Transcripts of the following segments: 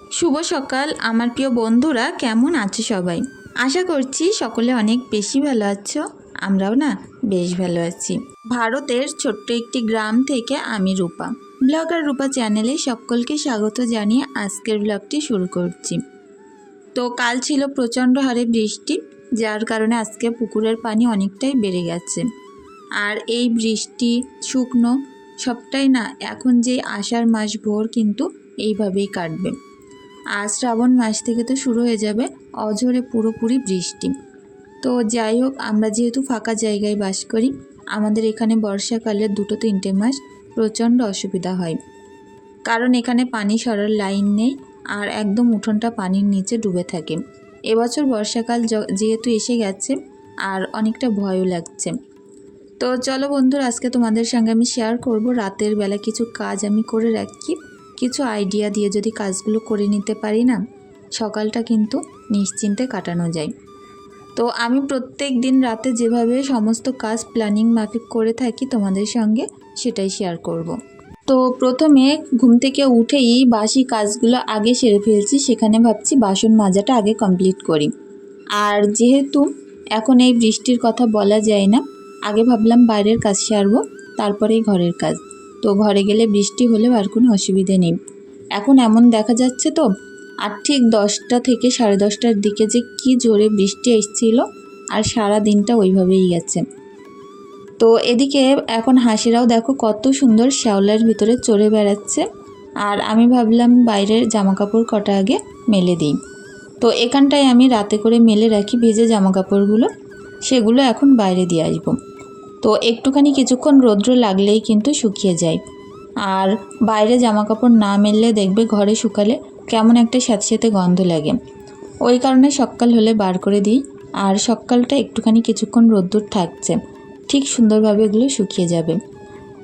শুভ সকাল, আমার প্রিয় বন্ধুরা, কেমন আছো সবাই? আশা করছি সকলে অনেক বেশি ভালো আছো, আমরাও না বেশ ভালো আছি। ভারতের ছোট্ট একটি গ্রাম থেকে আমি রূপা। ব্লগার রূপা চ্যানেলে সকলকে স্বাগত জানিয়ে আজকের ব্লগটি শুরু করছি। তো কাল ছিল প্রচণ্ড হারে বৃষ্টি, যার কারণে আজকে পুকুরের পানি অনেকটাই বেড়ে গেছে। আর এই বৃষ্টি, শুকনো, সবটাই না এখন যে আষাঢ় মাস ভোর কিন্তু এইভাবেই কাটবে। আর শ্রাবণ মাস থেকে তো শুরু হয়ে যাবে, অঝরে পুরোপুরি বৃষ্টি। তো যাই হোক, আমরা যেহেতু ফাঁকা জায়গায় বাস করি, আমাদের এখানে বর্ষাকালে দুটো তিনটে মাস প্রচণ্ড অসুবিধা হয়। কারণ এখানে পানি সরার লাইন নেই আর একদম উঠোনটা পানির নিচে ডুবে থাকে। এবছর বর্ষাকাল যেহেতু এসে গেছে আর অনেকটা ভয়ও লাগছে। তো চলো বন্ধুরা, আজকে তোমাদের সঙ্গে আমি শেয়ার করব। রাতের বেলা কিছু কাজ আমি করে রাখি কিছু আইডিয়া দিয়ে যদি কাজগুলো করে নিতে পারি না, সকালটা কিন্তু নিশ্চিন্তে কাটানো যায়। তো আমি প্রত্যেক দিন রাতে যেভাবে সমস্ত কাজ প্ল্যানিং মাফিক করে থাকি তোমাদের সঙ্গে সেটাই শেয়ার করব। তো প্রথমে ঘুম থেকে উঠেই বাসি কাজগুলো আগে সেরে ফেলছি, সেখানে ভাবছি বাসন মাজাটা আগে কমপ্লিট করি। আর যেহেতু এখন এই বৃষ্টির কথা বলা যায় না, আগে ভাবলাম বাইরের কাজ সারবো, তারপরেই ঘরের কাজ। তো ঘরে গেলে বৃষ্টি হলেও আর কোনো অসুবিধে নেই। এখন এমন দেখা যাচ্ছে তো, আর ঠিক দশটা থেকে সাড়ে দশটার দিকে যে কি জোরে বৃষ্টি এসেছিল, আর সারা দিনটা ওইভাবেই গেছে। তো এদিকে এখন হাসিরাও দেখো কত সুন্দর শ্যাওলার ভিতরে চড়ে বেড়াচ্ছে, আর আমি ভাবলাম বাইরের জামা কাপড় কটা আগে মেলে দিই। তো এখানটায় আমি রাতে করে মেলে রাখি ভেজে জামা কাপড়গুলো সেগুলো এখন বাইরে দিয়ে আসব। তো একটুখানি কিছুক্ষণ রৌদ্র লাগলেই কিন্তু শুকিয়ে যায়। আর বাইরে জামা কাপড় না মেললে দেখবে ঘরে শুকালে কেমন একটা স্যাঁতে স্যাঁতে গন্ধ লাগে। ওই কারণে সকাল হলে বার করে দিই। আর সকালটা একটুখানি কিছুক্ষণ রোদ্দুর থাকছে। ঠিক সুন্দরভাবে এগুলো শুকিয়ে যাবে।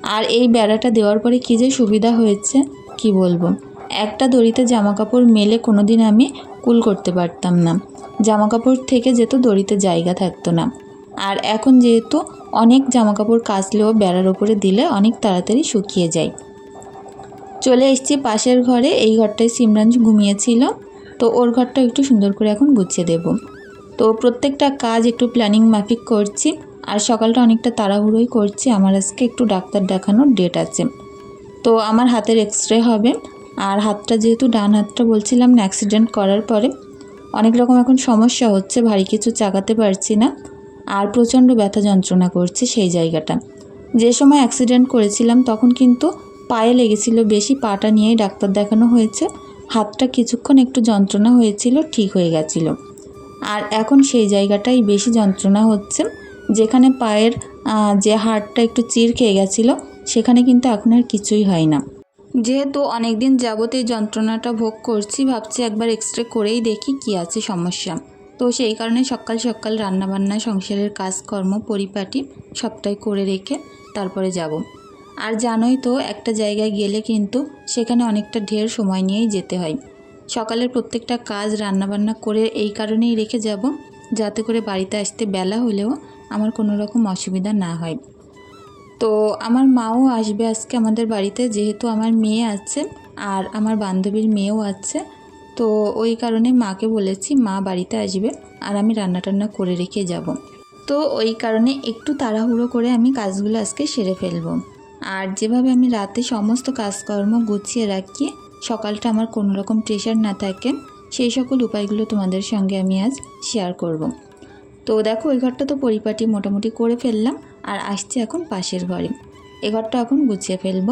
আর এই বেড়াটা দেওয়ার পরে কী যে সুবিধা হয়েছে, কি বলব? একটা দড়িতে জামা কাপড় মেলে কোনো দিন আমি কুল করতে পারতাম না। জামা কাপড় থেকে যেত দড়িতে জায়গা থাকতো না। আর এখন যেহেতু অনেক জামা কাপড় কাচলেও বেড়ার ওপরে দিলে অনেক তাড়াতাড়ি শুকিয়ে যায়। চলে এসেছি পাশের ঘরে, এই ঘরটায় সিমরান ঘুমিয়েছিল। তো ওর ঘরটা একটু সুন্দর করে এখন গুছিয়ে দেব। তো প্রত্যেকটা কাজ একটু প্ল্যানিং মাফিক করছি আর সকালটা অনেকটা তাড়াহুড়োই করছি। আমার আজকে একটু ডাক্তার দেখানোর ডেট আছে। তো আমার হাতের এক্স রে হবে আর হাতটা যেহেতু ডান হাতটা বলছিলাম না অ্যাক্সিডেন্ট করার পরে অনেক রকম এখন সমস্যা হচ্ছে, ভারী কিছু চাকাতে পারছি না। আর প্রচণ্ড ব্যথা যন্ত্রণা করছে সেই জায়গাটা। যে সময় অ্যাক্সিডেন্ট করেছিলাম, তখন কিন্তু পায়ে লেগেছিল, বেশি পাটা নিয়েই ডাক্তার দেখানো হয়েছে। হাতটা কিছুক্ষণ একটু যন্ত্রণা হয়েছিল, ঠিক হয়ে গেছিল। আর এখন সেই জায়গাটাই বেশি যন্ত্রণা হচ্ছে, যেখানে পায়ের যে হাড়টা একটু চির খেয়ে গেছিল, সেখানে কিন্তু এখন আর কিছুই হয় না। যেহেতু অনেক দিন যাবত এই যন্ত্রণাটা ভোগ করছি, ভাবছি একবার এক্সরে করেই দেখি কি আছে সমস্যা। তো সেই কারণে সকাল সকাল রান্নাবান্না, সংসারের কাজকর্ম, পরিপাটি সবটাই করে রেখে তারপরে যাব। আর জানোই তো, একটা জায়গায় গেলে কিন্তু সেখানে অনেকটা ঢের সময় নিয়েই যেতে হয়। সকালের প্রত্যেকটা কাজ রান্নাবান্না করে এই কারণেই রেখে যাব, যাতে করে বাড়িতে আসতে বেলা হলেও আমার কোনো রকম অসুবিধা না হয়। তো আমার মাও আসবে আজকে আমাদের বাড়িতে, যেহেতু আমার মেয়ে আছে আর আমার বান্ধবীর মেয়েও আছে তো ওই কারণে মাকে বলেছি, মা বাড়িতে আসবে আর আমি রান্না টান্না করে রেখে যাব। তো ওই কারণে একটু তাড়াহুড়ো করে আমি কাজগুলো আজকে সেরে ফেলব। আর যেভাবে আমি রাতে সমস্ত কাজকর্ম গুছিয়ে রাখি, সকালটা আমার কোনো রকম প্রেশার না থাকে, সেই সকল উপায়গুলো তোমাদের সঙ্গে আমি আজ শেয়ার করব। তো দেখো ওই ঘরটা তো পরিপাটি মোটামুটি করে ফেললাম আর আসছে এখন পাশের ঘরে। এ ঘরটা এখন গুছিয়ে ফেলব।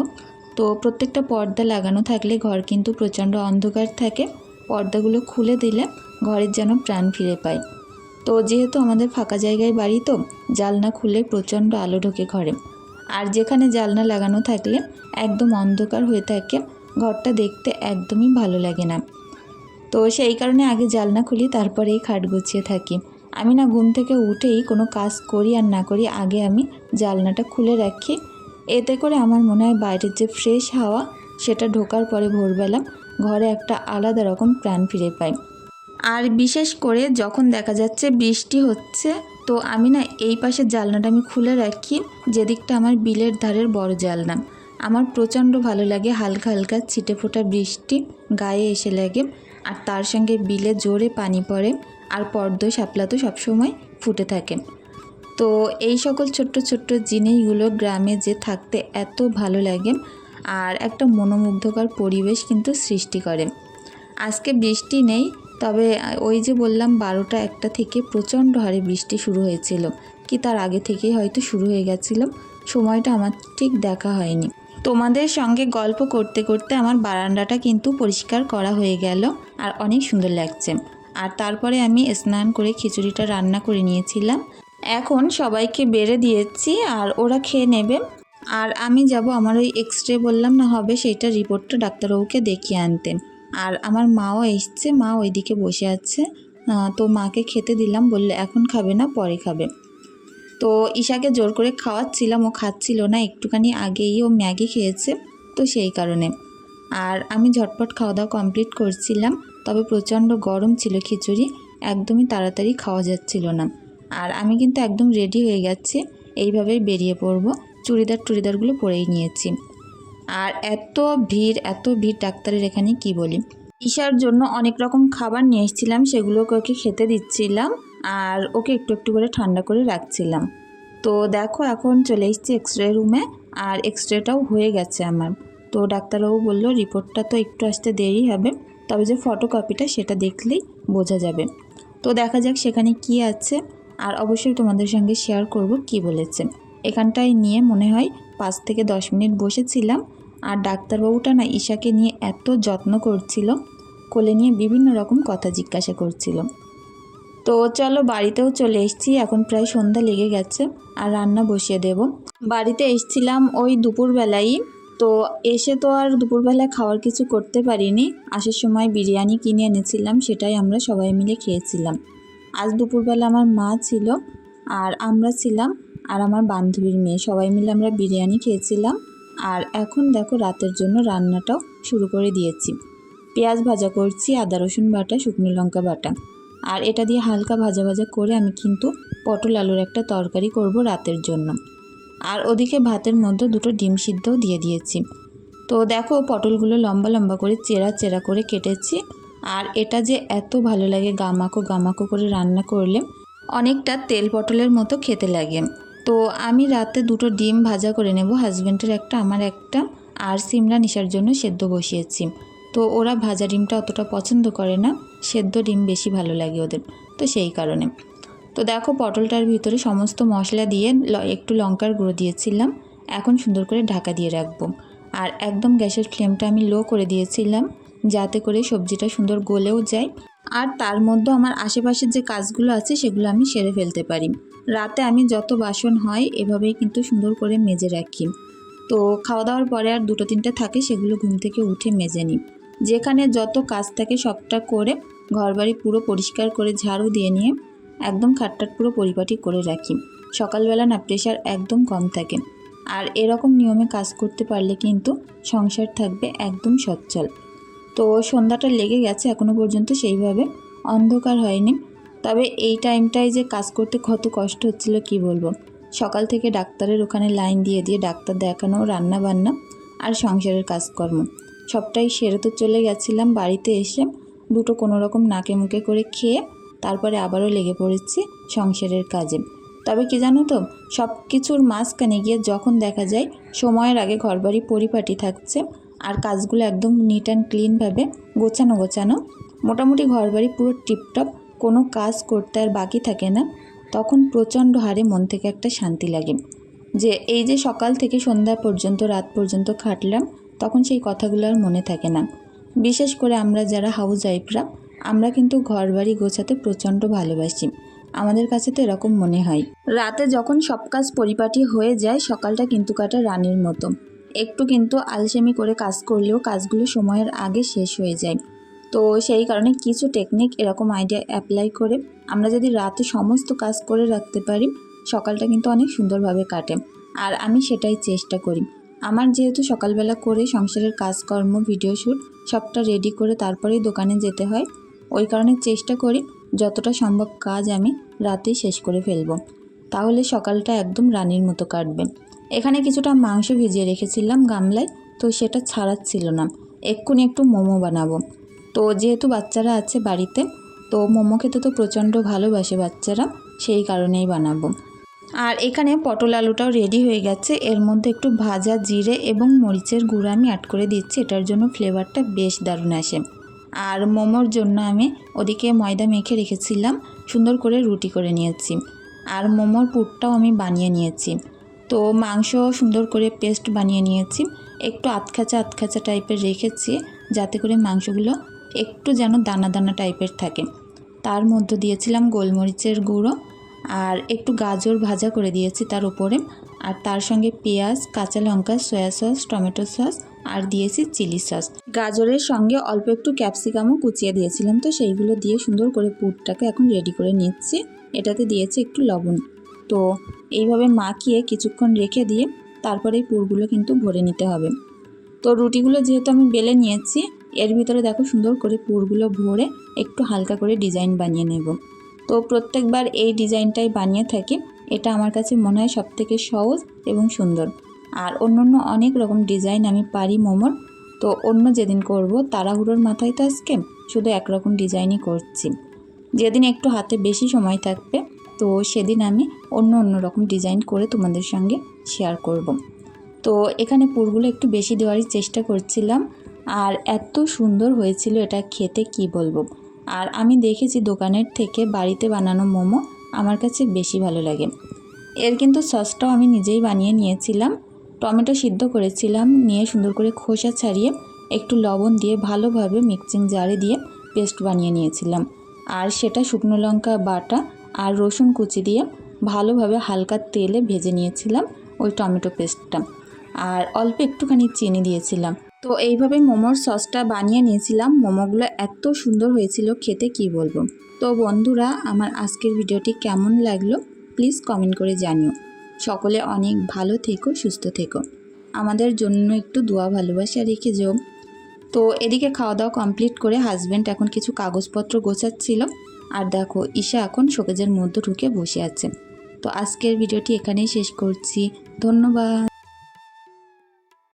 তো প্রত্যেকটা পর্দা লাগানো থাকলে ঘর কিন্তু প্রচণ্ড অন্ধকার থাকে। পর্দাগুলো খুলে দিলে ঘরের যেন প্রাণ ফিরে পায়। তো যেহেতু আমাদের ফাঁকা জায়গায় বাড়ি তো, জালনা খুলে প্রচণ্ড আলো ঢোকে ঘরে। আর যেখানে জালনা লাগানো থাকলে একদম অন্ধকার হয়ে থাকে, ঘরটা দেখতে একদমই ভালো লাগে না। তো সেই কারণে আগে জালনা খুলি, তারপরেই খাট গুছিয়ে থাকি। আমি না ঘুম থেকে উঠেই কোনো কাজ করি আর না করি, আগে আমি জালনাটা খুলে রাখি। এতে করে আমার মনে হয় বাইরের যে ফ্রেশ হাওয়া, সেটা ঢোকার পরে ভোরবেলা ঘরে একটা আলাদা রকম প্রাণ ফিরে পাই। আর বিশেষ করে যখন দেখা যাচ্ছে বৃষ্টি হচ্ছে, তো আমি না এই পাশের জালনাটা আমি খুলে রাখি, যেদিকটা আমার বিলের ধারের বড় জালনা। আমার প্রচণ্ড ভালো লাগে হালকা হালকা ছিটে ফোটা বৃষ্টি, গায়ে এসে লাগে, আর তার সঙ্গে বিলে জোরে পানি পড়ে, আর পর্দ শাপলা তো সবসময় ফুটে থাকে। তো এই সকল ছোট্ট ছোট্ট জিনিসগুলো গ্রামে যে থাকতে এত ভালো লাগে আর একটা মনোমুগ্ধকর পরিবেশ কিন্তু সৃষ্টি করে। আজকে বৃষ্টি নেই, তবে ওই যে বললাম বারোটা একটা থেকে প্রচণ্ড হারে বৃষ্টি শুরু হয়েছিল। কি তার আগে থেকেই হয়তো শুরু হয়ে গেছিল, সময়টা আমার ঠিক দেখা হয়নি। তোমাদের সঙ্গে গল্প করতে করতে আমার বারান্দাটা কিন্তু পরিষ্কার করা হয়ে গেল আর অনেক সুন্দর লাগছে। আর তারপরে আমি স্নান করে খিচুড়িটা রান্না করে নিয়েছিলাম। এখন সবাইকে বেড়ে দিয়েছি আর ওরা খেয়ে নেবে। আর আমি যাব, আমার ওই এক্স রে বললাম না হবে, সেইটা রিপোর্টটা ডাক্তারবাবুকে দেখিয়ে আনতে। আর আমার মাও এসছে, মা ওইদিকে বসে আছে। তো মাকে খেতে দিলাম, বললে এখন খাবে না, পরে খাবে। তো ঈশাকে জোর করে খাওয়াচ্ছিলাম, ও খাচ্ছিল না, একটুখানি আগেই ও ম্যাগি খেয়েছে, তো সেই কারণে। আর আমি ঝটপট খাওয়া দাওয়া কমপ্লিট করছিলাম, তবে প্রচণ্ড গরম ছিল খিচুড়ি, একদমই তাড়াতাড়ি খাওয়া যাচ্ছিল না। আর আমি কিন্তু একদম রেডি হয়ে গেছি, এইভাবেই বেরিয়ে পড়ব। চুড়িদার টুড়িদারগুলো পরেই নিয়েছি। আর এত ভিড় এত ভিড় ডাক্তারের এখানে কি বলি? ঈশার জন্য অনেক রকম খাবার নিয়ে এসেছিলাম, সেগুলোকে ওকে খেতে দিচ্ছিলাম আর ওকে একটু একটু করে ঠান্ডা করে রাখছিলাম। তো দেখো এখন চলে এসেছি এক্স রে রুমে আর এক্স রেটাও হয়ে গেছে আমার। তো ডাক্তারবাবু বলল, রিপোর্টটা তো একটু আসতে দেরি হবে, তবে যে ফটোকপিটা সেটা দেখলেই বোঝা যাবে। তো দেখা যাক সেখানে কি আছে আর অবশ্যই তোমাদের সঙ্গে শেয়ার করব কি বলেছে। এখানটায় নিয়ে মনে হয় পাঁচ থেকে দশ মিনিট বসেছিলাম, আর ডাক্তারবাবুটা না ঈশাকে নিয়ে এত যত্ন করছিল, কোলে নিয়ে বিভিন্ন রকম কথা জিজ্ঞাসা করছিল। তো চলো বাড়িতেও চলে এসেছি, এখন প্রায় সন্ধ্যা লেগে গেছে, আর রান্না বসিয়ে দেব। বাড়িতে এসছিলাম ওই দুপুরবেলাই, তো এসে তো আর দুপুরবেলায় খাওয়ার কিছু করতে পারিনি, আসার সময় বিরিয়ানি কিনে এনেছিলাম, সেটাই আমরা সবাই মিলে খেয়েছিলাম। আজ দুপুরবেলা আমার মা ছিল, আর আমরা ছিলাম আর আমার বান্ধবীর মেয়ে, সবাই মিলে আমরা বিরিয়ানি খেয়েছিলাম। আর এখন দেখো রাতের জন্য রান্নাটাও শুরু করে দিয়েছি। পেঁয়াজ ভাজা করছি, আদা, রসুন বাটা, শুকনো লঙ্কা বাটা। আর এটা দিয়ে হালকা ভাজা ভাজা করে আমি কিন্তু পটল আলুর একটা তরকারি করব রাতের জন্য। আর ওদিকে ভাতের মধ্যে দুটো ডিম সিদ্ধও দিয়ে দিয়েছি। তো দেখো পটলগুলো লম্বা লম্বা করে চেরা চেরা করে কেটেছি। আর এটা যে এত ভালো লাগে গামাকো গামাকো করে রান্না করলে, অনেকটা তেল পটলের মতো খেতে লাগে। তো আমি রাতে দুটো ডিম ভাজা করে নেব। হাজব্যান্ডের একটা, আমার একটা। আর সিমরা নিশার জন্য সেদ্ধ বসিয়েছি। তো ওরা ভাজা ডিমটা অতটা পছন্দ করে না। সেদ্ধ ডিম বেশি ভালো লাগে ওদের। তো সেই কারণে। তো দেখো পটলটার ভিতরে সমস্ত মশলা দিয়ে একটু লঙ্কার গুঁড়ো দিয়েছিলাম। এখন সুন্দর করে ঢাকা দিয়ে রাখব। আর একদম গ্যাসের ফ্লেমটা আমি লো করে দিয়েছিলাম, যাতে করে সবজিটা সুন্দর গলেও যায়। আর তার মধ্যে আমার আশেপাশের যে কাজগুলো আছে, সেগুলো আমি সেরে ফেলতে পারি। রাতে আমি যত বাসন হয়, এভাবেই কিন্তু সুন্দর করে মেজে রাখি। তো খাওয়া দাওয়ার পরে আর দুটো তিনটে থাকে, সেগুলো ঘুম থেকে উঠে মেজে নিই। যেখানে যত কাজ থাকে সবটা করে ঘরবাড়ি পুরো পরিষ্কার করে ঝাড়ু দিয়ে নিয়ে একদম খাটটাট পুরো পরিপাটি করে রাখি। সকালবেলা না প্রেশার একদম কম থাকে। আর এরকম নিয়মে কাজ করতে পারলে কিন্তু সংসার থাকবে একদম সচ্ছল। তো সন্ধ্যাটা লেগে গেছে এখনও পর্যন্ত সেইভাবে অন্ধকার হয়নি। তবে এই টাইমটায় যে কাজ করতে কত কষ্ট হচ্ছিল কি বলব? সকাল থেকে ডাক্তারের ওখানে লাইন দিয়ে দিয়ে ডাক্তার দেখানো রান্না বান্না আর সংসারের কাজকর্ম। সবটাই সেরে তো চলে গেছিলাম বাড়িতে এসে। দুটো কোনো রকম নাকে মুখে করে খেয়ে তারপরে আবারও লেগে পড়েছি সংসারের কাজে। তবে কি জানো তো সব কিছুর মাঝখানে গিয়ে যখন দেখা যায় সময়ের আগে ঘরবাড়ি পরিপাটি থাকছে আর কাজগুলো একদম নিট অ্যান্ড ক্লিনভাবে গোছানো গোছানো, মোটামুটি ঘরবাড়ি পুরো টিপটপ কোনো কাজ করতে আর বাকি থাকে না, তখন প্রচণ্ড হারে মন থেকে একটা শান্তি লাগে। যে এই যে সকাল থেকে সন্ধ্যা পর্যন্ত, রাত পর্যন্ত খাটলাম, তখন সেই কথাগুলো আর মনে থাকে না। বিশেষ করে আমরা যারা হাউস ওয়াইফরা আমরা কিন্তু ঘর বাড়ি গোছাতে প্রচণ্ড ভালোবাসি। আমাদের কাছে তো এরকম মনে হয়। রাতে যখন সব কাজ পরিপাটি হয়ে যায়, সকালটা কিন্তু কাটা রানীর মতো। একটু কিন্তু আলসেমি করে কাজ করলেও কাজগুলো সময়ের আগে শেষ হয়ে যায়। তো সেই কারণে কিছু টেকনিক এরকম আইডিয়া অ্যাপ্লাই করে আমরা যদি রাতে সমস্ত কাজ করে রাখতে পারি, সকালটা কিন্তু অনেক সুন্দরভাবে কাটে। আর আমি সেটাই চেষ্টা করি। আমার যেহেতু সকালবেলা করে সংসারের কাজকর্ম ভিডিও শ্যুট সবটা রেডি করে তারপরেই দোকানে যেতে হয়, ওই কারণে চেষ্টা করি যতটা সম্ভব কাজ আমি রাতেই শেষ করে ফেলব। তাহলে সকালটা একদম রানীর মতো কাটবে। এখানে কিছুটা মাংস ভিজিয়ে রেখেছিলাম গামলায়, তো সেটা ছাড়াচ্ছিল না। এক্ষুনি একটু মোমো বানাবো। তো যেহেতু বাচ্চারা আছে বাড়িতে, তো মোমো খেতে তো প্রচণ্ড ভালোবাসে বাচ্চারা, সেই কারণেই বানাবো। আর এখানে পটল আলুটাও রেডি হয়ে গেছে, এর মধ্যে একটু ভাজা জিরে এবং মরিচের গুঁড়ো আমি অ্যাড করে দিচ্ছি, এটার জন্য ফ্লেভারটা বেশ দারুণ আসে। আর মোমোর জন্য আমি ওদিকে ময়দা মেখে রেখেছিলাম, সুন্দর করে রুটি করে নিয়েছি। আর মোমোর পুরটাও আমি বানিয়ে নিয়েছি। তো মাংস সুন্দর করে পেস্ট বানিয়ে নিয়েছি, একটু আতখাচা আতখাচা টাইপের রেখেছি যাতে করে মাংসগুলো একটু যেন দানা দানা টাইপের থাকে। তার মধ্যে দিয়েছিলাম গোলমরিচের গুঁড়ো আর একটু গাজর ভাজা করে দিয়েছি তার উপরে। আর তার সঙ্গে পেঁয়াজ, কাঁচা লঙ্কা, সয়া সস, টমেটো সস আর দিয়েছি চিলি সস। গাজরের সঙ্গে অল্প একটু ক্যাপসিকামও কুচিয়ে দিয়েছিলাম তো সেইগুলো দিয়ে সুন্দর করে পুরটাকে এখন রেডি করে নিচ্ছি। এটাতে দিয়েছি একটু লবণ। তো এইভাবে মাখিয়ে কিছুক্ষণ রেখে দিয়ে তারপরে এই পুরগুলো কিন্তু ভরে নিতে হবে। তো রুটিগুলো যেহেতু আমি বেলে নিয়েছি, এর ভিতরে দেখো সুন্দর করে পুরগুলো ভরে একটু হালকা করে ডিজাইন বানিয়ে নেব। তো প্রত্যেকবার এই ডিজাইনটাই বানিয়ে থাকি, এটা আমার কাছে মনে হয় সবথেকে সহজ এবং সুন্দর। আর অন্য অন্য অনেক রকম ডিজাইন আমি পারি মোমোর, তো অন্য যেদিন করব তাড়াহুড়োর মাথায় তো আজকে শুধু একরকম ডিজাইনই করছি। যেদিন একটু হাতে বেশি সময় থাকবে, তো সেদিন আমি অন্য অন্য রকম ডিজাইন করে তোমাদের সঙ্গে শেয়ার করব। তো এখানে পুরগুলো একটু বেশি দেওয়ারই চেষ্টা করছিলাম। আর এত সুন্দর হয়েছিল এটা খেতে, কি বলব? আর আমি দেখেছি দোকানের থেকে বাড়িতে বানানো মোমো আমার কাছে বেশি ভালো লাগে। এর কিন্তু সসটাও আমি নিজেই বানিয়ে নিয়েছিলাম। টমেটো সিদ্ধ করেছিলাম, নিয়ে সুন্দর করে খোসা ছাড়িয়ে একটু লবণ দিয়ে ভালোভাবে মিক্সিং জারে দিয়ে পেস্ট বানিয়ে নিয়েছিলাম। আর সেটা শুকনো লঙ্কা বাটা আর রসুন কুচি দিয়ে ভালোভাবে হালকা তেলে ভেজে নিয়েছিলাম ওই টমেটো পেস্টটা। আর অল্প একটুখানি চিনি দিয়েছিলাম। তো এইভাবে মোমোর সসটা বানিয়ে নিয়েছিলাম। মোমোগুলো এত সুন্দর হয়েছিল খেতে, কি বলব? তো বন্ধুরা, আমার আজকের ভিডিওটি কেমন লাগল? প্লিজ কমেন্ট করে জানিও। সকলে অনেক ভালো থেকো, সুস্থ থেকো। আমাদের জন্য একটু দোয়া, ভালোবাসা রেখে যেও। তো এদিকে খাওয়া দাওয়া কমপ্লিট করে হাজব্যান্ড এখন কিছু কাগজপত্র গোছাচ্ছিল। আর দেখো, ঈশা এখন শোকেজের মধ্যে ঢুকে বসে আছে। তো আজকের ভিডিওটি এখানেই শেষ করছি। ধন্যবাদ।